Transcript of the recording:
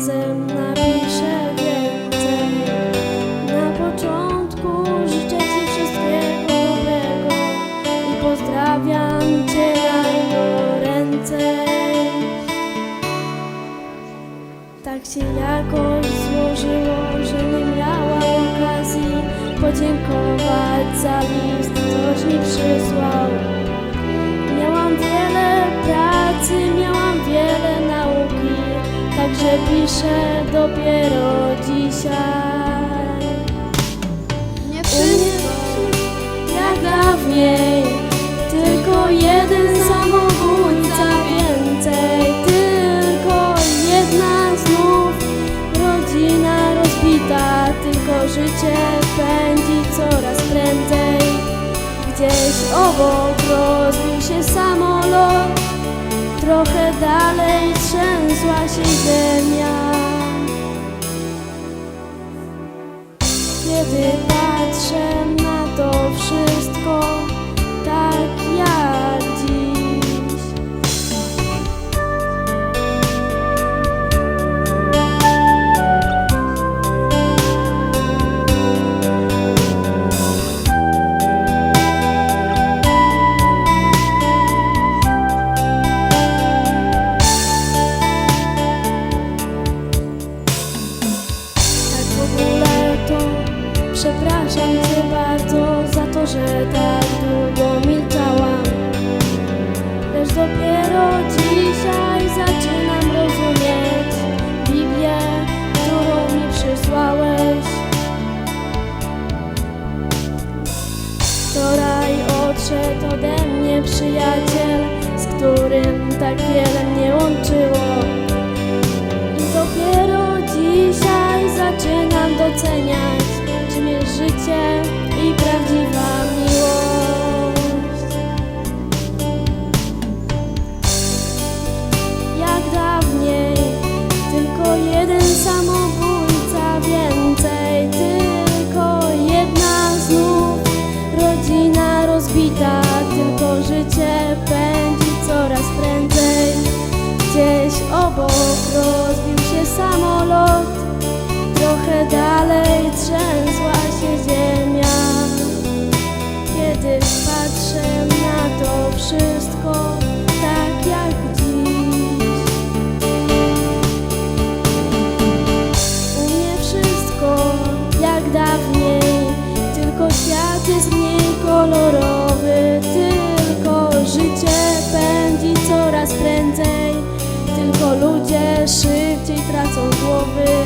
razem napiszę więcej. Na początku życzę Ci wszystkiego dobrego I pozdrawiam Cię na ręce. Tak się jakoś złożyło, że nie miała okazji Podziękować za list, coś mi przysłał. Miałam wiele pracy, miałam piszę dopiero dzisiaj. Nie wszystko jak dawniej Tylko jeden samobójca więcej Tylko jedna znów rodzina rozbita Tylko życie pędzi coraz prędzej Gdzieś obok dalej trzęsła się ziemia. Kiedy patrzę przepraszam Cię bardzo za to, że tak długo milczałam. Lecz dopiero dzisiaj zaczynam rozumieć Biblię, którą mi przysłałeś. Wczoraj odszedł ode mnie przyjaciel, z którym tak wiele mnie łączyło. I dopiero dzisiaj zaczynam doceniać, życie i prawdziwa miłość. Jak dawniej, tylko jeden samobójca więcej, tylko jedna znów rodzina rozbita, tylko życie pędzi coraz prędzej. Gdzieś obok rozbił się samolot, trochę dalej wszystko, tak jak dziś. U mnie wszystko jak dawniej, tylko świat jest mniej kolorowy, tylko życie pędzi coraz prędzej, tylko ludzie szybciej tracą głowy.